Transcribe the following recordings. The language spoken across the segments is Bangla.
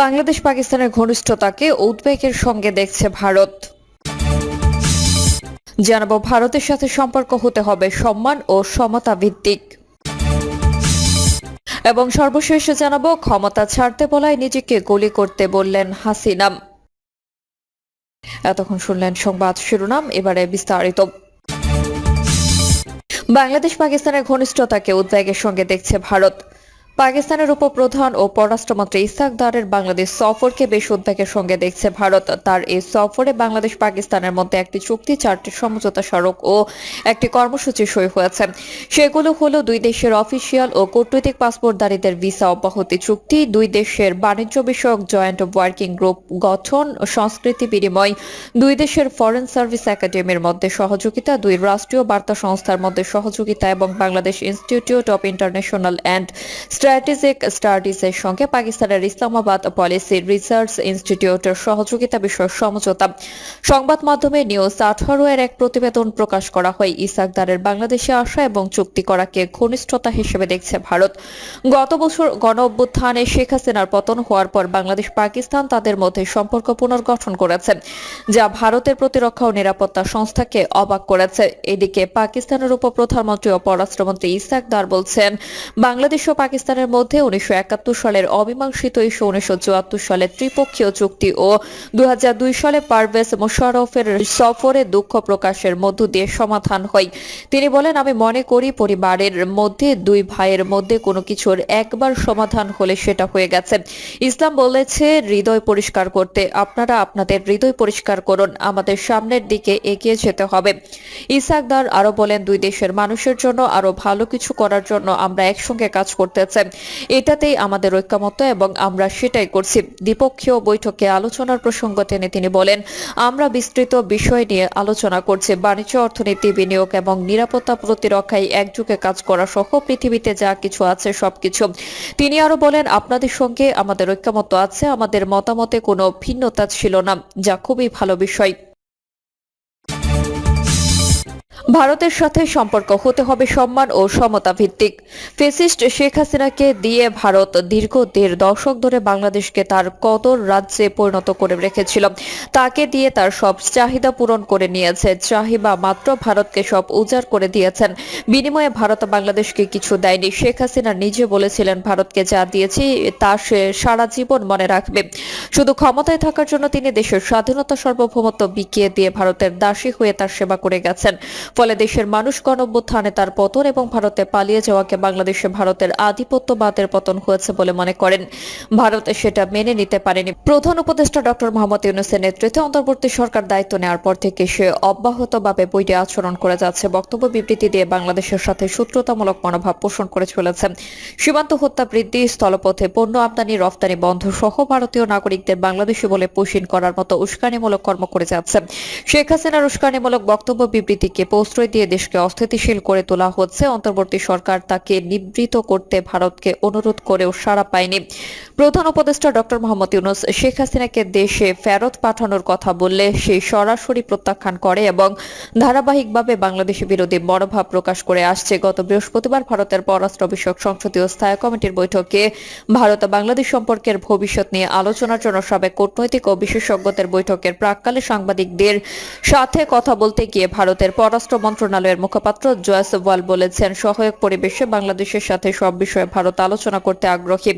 বাংলাদেশ পাকিস্তানের ঘনিষ্ঠতাকে উদ্বেগের সঙ্গে দেখছে ভারত। জানাব, ভারতের সাথে সম্পর্ক হতে হবে সম্মান ও সমতা ভিত্তিক। এবং সর্বশেষ জানাব, ক্ষমতা ছাড়তে বলায় নিজেকে গুলি করতে বললেন হাসিনাম এতক্ষণ শুনলেন সংবাদ শিরোনাম, এবারে বিস্তারিত। বাংলাদেশ পাকিস্তানের ঘনিষ্ঠতাকে উদ্বেগের সঙ্গে দেখছে ভারত। পাকিস্তানের উপপ্রধান ও পররাষ্ট্রমন্ত্রী ইসাক দারের বাংলাদেশ সফরকে বেশ উদ্বেগের সঙ্গে দেখছে ভারত। তার এই সফরে বাংলাদেশ পাকিস্তানের মধ্যে একটি চুক্তি, চারটি সমঝোতা স্মারক ও একটি কর্মসূচি সই হয়েছে। সেগুলো হলো দুই দেশের অফিসিয়াল ও কূটনৈতিক পাসপোর্টধারীদের ভিসা অব্যাহতি চুক্তি, দুই দেশের বাণিজ্য বিষয়ক জয়েন্ট ওয়ার্কিং গ্রুপ গঠন, সংস্কৃতি বিনিময়, দুই দেশের ফরেন সার্ভিস একাডেমির মধ্যে সহযোগিতা, দুই রাষ্ট্রীয় বার্তা সংস্থার মধ্যে সহযোগিতা এবং Bangladesh institute of international and strategic স্টাডিজের সঙ্গে পাকিস্তানের ইসলামাবাদ পলিসি রিসার্চ ইনস্টিটিউটের সহযোগিতা বিষয়ক সমঝোতা। সংবাদ মাধ্যমে নিউজ আঠারো এর এক প্রতিবেদন প্রকাশ করা হয়। ইসাকদারের বাংলাদেশে আসা এবং চুক্তি করাকে ঘনিষ্ঠতা হিসেবে দেখছে ভারত। গত বছর গণ অভ্যুত্থানে শেখ হাসিনার পতন হওয়ার পর বাংলাদেশ পাকিস্তান তাদের মধ্যে সম্পর্ক পুনর্গঠন করেছে, যা ভারতের প্রতিরক্ষা ও নিরাপত্তা সংস্থাকে অবাক করেছে। এদিকে পাকিস্তানের উপপ্রধানমন্ত্রী ও পররাষ্ট্রমন্ত্রী ইসাক দার বলছেন, বাংলাদেশ ও পাকিস্তানের মধ্যে উনিশশো একাত্তর সালের অমীমাংসিত ইস্যু উনিশশো সালের ত্রিপক্ষীয় চুক্তি ও দুই হাজার দুই সালে পারভেজ মোশারফের সফরে দুঃখ প্রকাশের মধ্য দিয়ে সমাধান হয়। তিনি বলেন, আমি মনে করি পরিবারের মধ্যে দুই ভাইয়ের মধ্যে কোনো কিছুর একবার সমাধান হলে সেটা হয়ে গেছে। ইসলাম বলেছে, হৃদয় পরিষ্কার করতে আপনারা আপনাদের হৃদয় পরিষ্কার করুন, আমাদের সামনের দিকে এগিয়ে যেতে হবে। ইসাকদার আরও বলেন, দুই দেশের মানুষের জন্য আরও ভালো কিছু করার জন্য আমরা একসঙ্গে কাজ করতে চাই। এটাতেই আমাদের ঐক্যমত এবং আমরা সেটাই করছি। দ্বিপক্ষীয় বৈঠকে আলোচনার প্রসঙ্গ টেনে তিনি বলেন, আমরা বিস্তৃত বিষয় নিয়ে আলোচনা করছি। বাণিজ্য অর্থনীতি, বিনিয়োগ এবং নিরাপত্তা প্রতিরক্ষায় একযুগে কাজ করা সহ পৃথিবীতে যা কিছু আছে সবকিছু। তিনি আরও বলেন, আপনাদের সঙ্গে আমাদের ঐক্যমত আছে, আমাদের মতামতে কোনো ভিন্নতা ছিল না, যা খুবই ভালো বিষয়। ভারতের সাথে সম্পর্ক, হতে হবে সম্মান ও সমতা ভিত্তিক। ফেসিস্ট শেখ হাসিনাকে দিয়ে ভারত দীর্ঘ দেড় দশক ধরে বাংলাদেশকে তার কদর রাজ্যে পরিণত করে রেখেছিল। তাকে দিয়ে তার সব চাহিদা পূরণ করে নিয়েছে। চাহিদা মাত্র ভারতকে সব উজাড় করে দিয়েছেন। বিনিময়ে ভারত বাংলাদেশকে কিছু দেয়নি। শেখ হাসিনা নিজে বলেছিলেন, ভারতকে যা দিয়েছি, তা সে সারা জীবন মনে রাখবে। শুধু ক্ষমতায় থাকার জন্য তিনি দেশের স্বাধীনতা সার্বভৌমত্ব বিকিয়ে দিয়ে ভারতের দাসী হয়ে তার সেবা করে গেছেন। ফলে দেশের মানুষ গণঅভ্যুত্থানে তার পতন এবং ভারতে পালিয়ে যাওয়াকে বাংলাদেশে ভারতের আধিপত্যবাদের পতন হয়েছে বলে মনে করেন। ভারত সেটা মেনে নিতে পারেনি। প্রধান উপদেষ্টা ডক্টর মোহাম্মদ ইউনুসের নেতৃত্বে অন্তর্বর্তী সরকার দায়িত্ব নেওয়ার পর থেকে সে অব্যাহতভাবে বৈরী আচরণ করে যাচ্ছে। বক্তব্য বিবৃতি দিয়ে বাংলাদেশের সাথে শত্রুতামূলক মনোভাব পোষণ করে চলেছে সীমান্ত হত্যা বৃদ্ধি, স্থলপথে পণ্য আমদানি, রফতানি বন্ধ সহ ভারতীয় নাগরিকদের বাংলাদেশি বলে পোষণ করার মতো উস্কানিমূলক কর্ম করে যাচ্ছে। শেখ হাসিনার উস্কানিমূলক বক্তব্য বিবৃতিকে প্রশ্রয় দিয়ে দেশকে অস্থিতিশীল করে তোলা হচ্ছে। অন্তর্বর্তী সরকার তাকে নিবৃত করতে ভারতকে অনুরোধ করেও সাড়া পায়নি। প্রধান উপদেষ্টা ডক্টর মোহাম্মদ ইউনুস শেখ হাসিনাকে দেশে ফেরত পাঠানোর কথা বললে সেই সরাসরি প্রত্যাখ্যান করে এবং ধারাবাহিকভাবে বাংলাদেশ বিরোধী মনোভাব প্রকাশ করে আসছে। গত বৃহস্পতিবার ভারতের পররাষ্ট্র বিষয়ক সংসদীয় স্থায়ী কমিটির বৈঠকে ভারত বাংলাদেশ সম্পর্কের ভবিষ্যৎ নিয়ে আলোচনার জন্য সাবেক কূটনৈতিক ও বিশেষজ্ঞদের বৈঠকের প্রাককালে সাংবাদিকদের সাথে কথা বলতে গিয়ে ভারতের পররাষ্ট্র মন্ত্রণালয়ের মুখপাত্র জয়েস ওয়াল বলেছেন, সহায়ক পরিবেশে বাংলাদেশের সাথে সব বিষয়ে ভারত আলোচনা করতে আগ্রহী।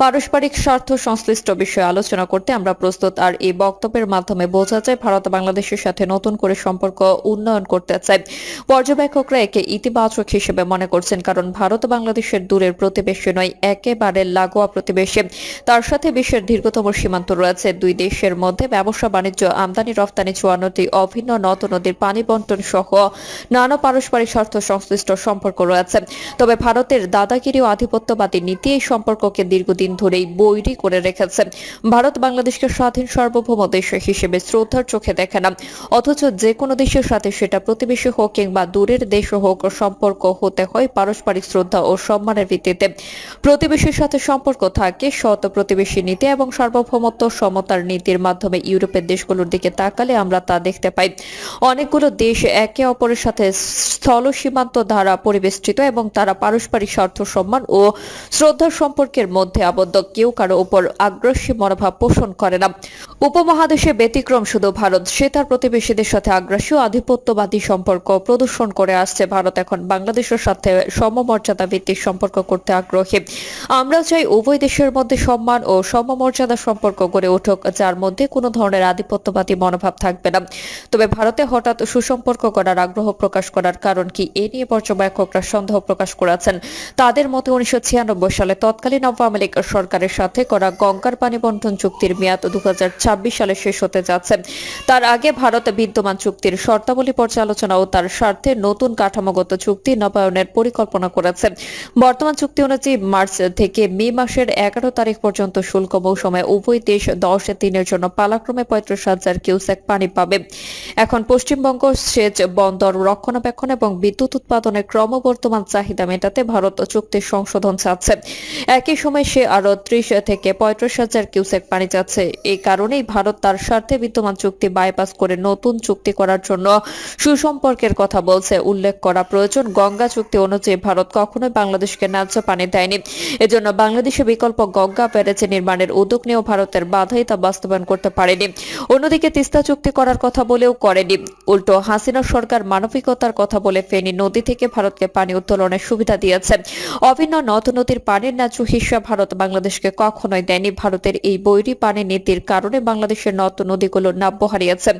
পারস্পরিক স্বার্থ সংশ্লিষ্ট বিষয়ে আলোচনা করতে আমরা প্রস্তুত। আর এই বক্তব্যের মাধ্যমে বোঝা যায়, ভারত বাংলাদেশের সাথে নতুন করে সম্পর্ক উন্নয়ন করতে চায়। পর্যবেক্ষকরা একে ইতিবাচক হিসেবে মনে করছেন, কারণ ভারত বাংলাদেশের দূরের প্রতিবেশী নয়, একেবারে লাগোয়া প্রতিবেশী। তার সাথে বিশ্বের দীর্ঘতম সীমান্ত রয়েছে। দুই দেশের মধ্যে ব্যবসা বাণিজ্য আমদানি রফতানি চুয়ান্নটি অভিন্ন নদ নদীর পানি বন্টন সহ নানা পারস্পরিক স্বার্থ সংশ্লিষ্ট সম্পর্ক রয়েছে। তবে ভারতের দাদাগিরি ও আধিপত্যবাদী নীতি এই সম্পর্ককে দীর্ঘদিন ধরেই বৈরী করে রেখেছে। ভারত বাংলাদেশকে স্বাধীন সার্বভৌম দেশ হিসেবে শ্রদ্ধার চোখে দেখে না। অথচ যে কোনো দেশের সাথে সেটা প্রতিবেশী হোক কিংবা দূরের দেশ হোক, সম্পর্ক হতে হয় পারস্পরিক শ্রদ্ধা ও সম্মানের ভিত্তিতে। প্রতিবেশীর সাথে সম্পর্ক থাকে শত প্রতিবেশী নীতি এবং সার্বভৌমত্ব সমতার নীতির মাধ্যমে ইউরোপের দেশগুলোর দিকে তাকালে আমরা তা দেখতে পাই। অনেকগুলো দেশ একে অপরের সাথে স্থল সীমান্ত দ্বারা পরিবেষ্টিত এবং তারা পারস্পরিক স্বার্থ, সম্মান ও শ্রদ্ধার সম্পর্কের মধ্যে আবদ্ধ। কেউ কারও উপর আগ্রাসী মনোভাব পোষণ করে না। উপমহাদেশে ব্যতিক্রম শুধু ভারত, সে তার প্রতিবেশীদের সাথে আগ্রাসী ও আধিপত্যবাদী সম্পর্ক প্রদর্শন করে আসছে। ভারত এখন বাংলাদেশের সাথে সমমর্যাদা ভিত্তিক সম্পর্ক করতে আগ্রহী। আমরা চাই উভয় দেশের মধ্যে সম্মান ও সমমর্যাদা সম্পর্ক গড়ে উঠুক, যার মধ্যে কোনো ধরনের আধিপত্যবাদী মনোভাব থাকবে না। তবে ভারতে হঠাৎ সুসম্পর্ক করার আগ্রহ প্রকাশ করার কারণ কি? এ নিয়ে পর্যবেক্ষকরা সন্দেহ প্রকাশ করেছেন। তাদের মতে উনিশশো সালে তৎকালীন আওয়ামী লীগ সরকারের সাথে করা গঙ্গার পানি বন্টন চুক্তির মেয়াদ দু সালে শেষ হতে যাচ্ছে। তার আগে ভারত বিদ্যমান চুক্তির শর্তাবলী পর্যালোচনা ও তার স্বার্থে নতুন কাঠামোগত চুক্তি নবায়নের পরিকল্পনা করেছে। বর্তমান চুক্তি অনুযায়ী মার্চ থেকে মে মাসের এগারো তারিখ পর্যন্ত শুল্ক মৌসুমে উভয় দেশ দশ দিনের জন্য পালাক্রমে পঁয়ত্রিশ হাজার কিউসেক পানি পাবে। এখন পশ্চিমবঙ্গ সেচ বন্দর রক্ষণাবেক্ষণ এবং বিদ্যুৎ উৎপাদনের ক্রমবর্ধমান চাহিদা মেটাতে ভারত চুক্তির সংশোধন চাচ্ছে। একই সময় সে আরও ত্রিশ থেকে পঁয়ত্রিশ হাজার কিউসেক পানি চাচ্ছে। এই কারণেই ভারত তার স্বার্থে বিদ্যমান চুক্তি বাইপাস করে নতুন চুক্তি করার জন্য সুসম্পর্কের কথা বলছে। উল্লেখ করা প্রয়োজন, গঙ্গা চুক্তি অনুযায়ী ভারত কখনোই বাংলাদেশকে ন্যায্য পানি দেয়নি। এজন্য বাংলাদেশে বিকল্প গঙ্গা ব্যারেজে নির্মাণের উদ্যোগ নিয়েও ভারতের বাধাই তা বাস্তবায়ন করতে পারেনি। অন্যদিকে তিস্তা চুক্তি করার কথা বলেও করেনি। উল্টো হাসিনা সরকার মানবিকতার কথা বলে ফেনী নদী থেকে ভারতকে পানি উত্তোলনের সুবিধা দিয়েছে। অভিন্ন নদ নদীর পানির ন্যায্য হিস্সা ভারত বাংলাদেশকে কখনোই দেয়নি। ভারতের এই বৈরী পানি নীতির কারণে বাংলাদেশের নদ নদীগুলো নাব্য হারিয়েছে।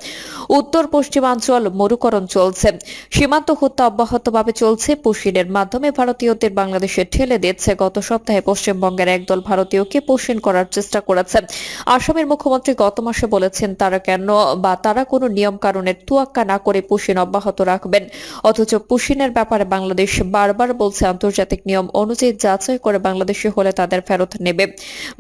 উত্তর পশ্চিমাঞ্চল মরুকরণ চলছে। সীমান্ত হত্যা অব্যাহতভাবে চলছে। পুশিনের মাধ্যমে ভারতীয়দের বাংলাদেশে ঠেলে দিচ্ছে গত সপ্তাহে পশ্চিমবঙ্গের একদল ভারতীয়কে পুশিন করার চেষ্টা করেছে। আসামের মুখ্যমন্ত্রী গত মাসে বলেছেন, তারা কেন বা তারা কোনো নিয়ম কারণের তুয়াক্কা না করে পুশিন অব্যাহত রাখবেন। অথচ পুশিনের ব্যাপারে বাংলাদেশ বারবার বলছে, আন্তর্জাতিক নিয়ম অনুযায়ী যাচাই করে বাংলাদেশে হলে তাদের ফেরত নেবে।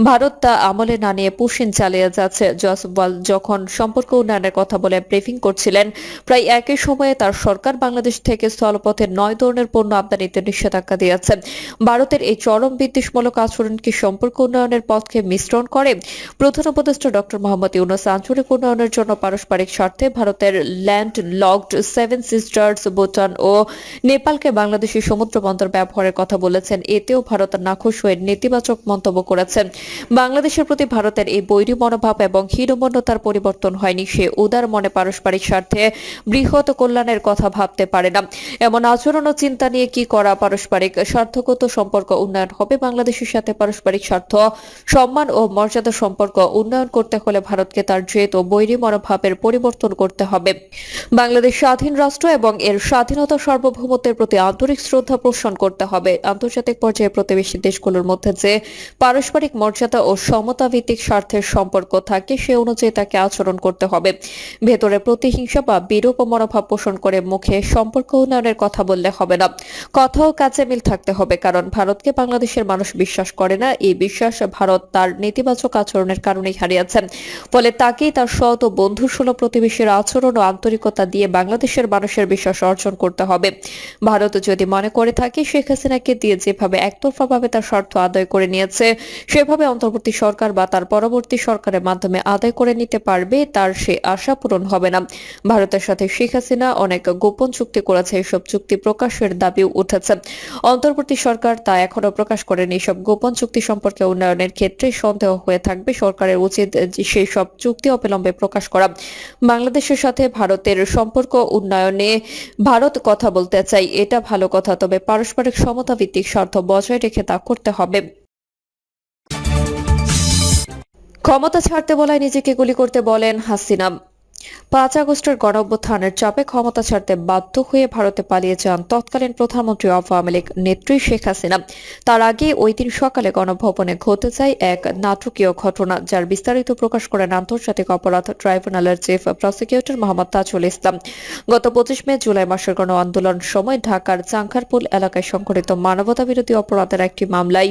ভারত তা আমলে না নিয়ে পুশিন চালিয়ে যাচ্ছে। জসওয়াল যখন সম্পর্ক উন্নয়নের কথা বলে ব্রিফিং করছিলেন, প্রায় একই সময়ে তার সরকার বাংলাদেশ থেকে স্থলপথে নয় ধরনের পণ্য আমদানিতে নিষেধাজ্ঞা দিয়েছে ভারতের এই চরম বিদ্বেষমূলক আচরণ কি সম্পর্ক উন্নয়নের পথকে মিশ্রণ করে? প্রধান উপদেষ্টা ডক্টর মোহাম্মদ ইউনুস আঞ্চলিক উন্নয়নের জন্য পারস্পরিক স্বার্থে ভারতের land locked seven sisters Bhutan ও নেপালকে বাংলাদেশি সমুদ্র ব্যবহারের কথা বলেছেন। এতেও ভারত নাখুশ হয়ে নেতিবাচক মন্তব্য করেছেন। বাংলাদেশের প্রতি ভারতের এই বৈরী মনোভাব এবং হীনমন্যতার পরিবর্তন হয়নি, সে উদার মনে পারস্পরিক স্বার্থে বৃহৎ কল্যাণের কথা ভাবতে পারে না। এমন আচরণ ও চিন্তা নিয়ে কি করা পারস্পরিক স্বার্থগত সম্পর্ক উন্নয়ন হবে বাংলাদেশের সাথে পারস্পরিক স্বার্থ, সম্মান ও মর্যাদা সম্পর্ক উন্নয়ন করতে হলে ভারতকে তার জেদ ও বৈরী মনোভাবের পরিবর্তন করতে হবে। বাংলাদেশ স্বাধীন রাষ্ট্র এবং এর স্বাধীনতা সার্বভৌমত্বের প্রতি আন্তরিক শ্রদ্ধা পোষণ করতে হবে। আন্তর্জাতিক পর্যায়ে প্রতিবেশী দেশগুলোর মধ্যে যে পারস্পরিক মর্যাদা ও সমতা ভিত্তিক স্বার্থের সম্পর্ক থাকে, সে অনুযায়ী তাকে আচরণ করতে হবে। ভেতরে প্রতিহিংসা বা বিরূপ মনোভাব পোষণ করে মুখে সম্পর্ক উন্নয়নের কথা বললে হবে না। কথা ও কাজে মিল থাকতে হবে, কারণ ভারতকে বাংলাদেশের মানুষ বিশ্বাস করে না। এই বিশ্বাস ভারত তার নেতিবাচক আচরণের কারণেই হারিয়েছেন ফলে তাকেই তার সৎ ও বন্ধুসুলভ প্রতিবেশীর আচরণ ও আন্তরিকতা দিয়ে বাংলাদেশের মানুষের বিশ্বাস অর্জন করতে হবে। ভারত যদি মনে করে থাকে, শেখ হাসিনাকে দিয়ে যেভাবে একতরফাভাবে তার স্বার্থ আদায় করে নিয়েছে, সেভাবে অন্তর্বর্তী সরকার বা তার পরবর্তী সরকারের মাধ্যমে আদায় করে নিতে পারবে, তার সে আশা পূরণ হবে না। ভারতের সাথে শেখ হাসিনা অনেক গোপন চুক্তি করেছে, এসব চুক্তি প্রকাশের দাবিও উঠেছে। অন্তর্বর্তী সরকার তা এখনও প্রকাশ করেনি। সব গোপন চুক্তি সম্পর্কে উন্নয়নের ক্ষেত্রে সন্দেহ হয়ে থাকবে। সরকারের উচিত সেই সব চুক্তি অবিলম্বে প্রকাশ করা। বাংলাদেশের সাথে ভারতের সম্পর্ক উন্নয়নে ভারত কথা বলতে চাই। এটা ভালো কথা, তবে পারস্পরিক সমতা ভিত্তিক স্বার্থ বজায় রেখে তা করতে হবে। ক্ষমতা ছাড়তে বলায় নিজেকে গুলি করতে বলেন হাসিনা। পাঁচ আগস্টের গণ অভ্যুত্থানের চাপে ক্ষমতা ছাড়তে বাধ্য হয়ে ভারতে পালিয়ে যান তৎকালীন প্রধানমন্ত্রী আওয়ামী লীগ নেত্রী শেখ হাসিনা। তার আগে ওই দিন সকালে গণভবনে ঘটে যায় এক নাটকীয় ঘটনা, যার বিস্তারিত প্রকাশ করেন আন্তর্জাতিক অপরাধ ট্রাইব্যুনালের চিফ প্রসিকিউটর মোহাম্মদ তাজুল ইসলাম। গত পঁচিশ মে জুলাই মাসের গণ আন্দোলন সময় ঢাকার চাঙ্খারপুল এলাকায় সংঘটিত মানবতা বিরোধী অপরাধের একটি মামলায়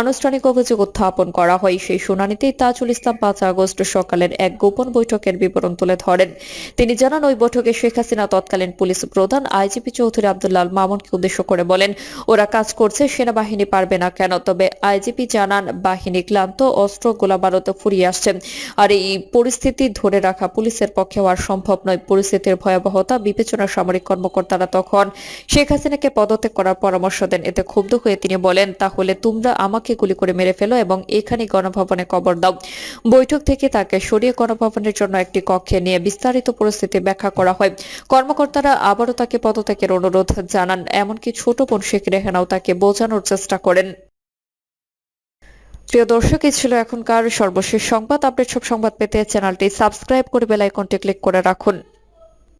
আনুষ্ঠানিক অভিযোগ উত্থাপন করা হয়। সেই শুনানিতেই তাজুল ইসলাম পাঁচ আগস্ট সকালের এক গোপন বৈঠকের বিবরণ তুলে ধরেন। করেন। তিনি জানান, ওই বৈঠকে শেখ হাসিনা তৎকালীন পুলিশ প্রধান আইজিপি চৌধুরী আব্দুল্লাল মামুনকে উদ্দেশ্য করে বলেন, ওরা কাজ করছে, সেনাবাহিনী পারবে না কেন? তবে আইজিপি জানান, বাহিনী ক্লান্ত, অস্ত্র গোলাবারুদ ফুরিয়ে আসছে। আর এই পরিস্থিতি ধরে রাখা পুলিশের পক্ষে আর সম্ভব নয়। পরিস্থিতির ভয়াবহতা, বিবেচনা সামরিক কর্মকর্তারা তখন শেখ হাসিনাকে পদত্যাগ করার পরামর্শ দেন। এতে ক্ষুব্ধ হয়ে তিনি বলেন, তাহলে তোমরা আমাকে গুলি করে মেরে ফেলো এবং এখানে গণভবনে কবর দাও। বৈঠক থেকে তাকে সরিয়ে গণভবনের জন্য একটি কক্ষে নিয়ে বিস্তারিত পরিস্থিতি ব্যাখ্যা করা হয়। কর্মকর্তারা আবারও তাকে পদত্যাগের অনুরোধ জানান। এমনকি ছোট বোন শেখ রেহানাও তাকে বোঝানোর চেষ্টা করেন। প্রিয় দর্শক, এই ছিল এখনকার সর্বশেষ সংবাদ। আপডেট সব সংবাদ পেতে চ্যানেলটি সাবস্ক্রাইব করে বেল আইকনটি ক্লিক করে রাখুন।